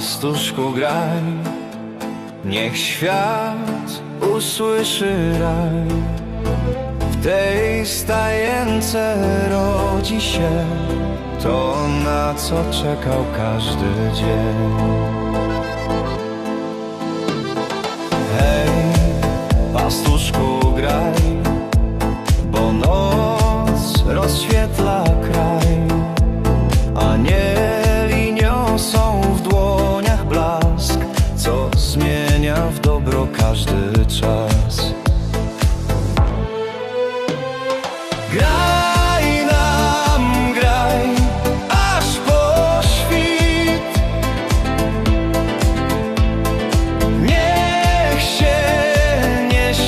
Pastuszku graj, niech świat usłyszy raj. W tej stajence rodzi się to, na co czekał każdy dzień. Dobro każdy czas. Graj nam, graj, aż po świt. Niech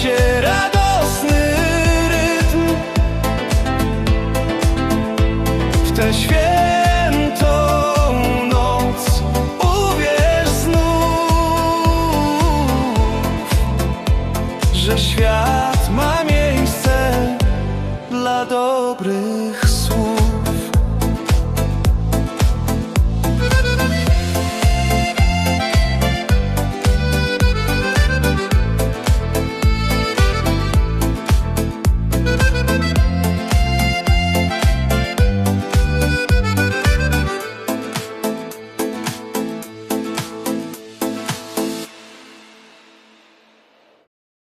się radosny rytm w te. świat.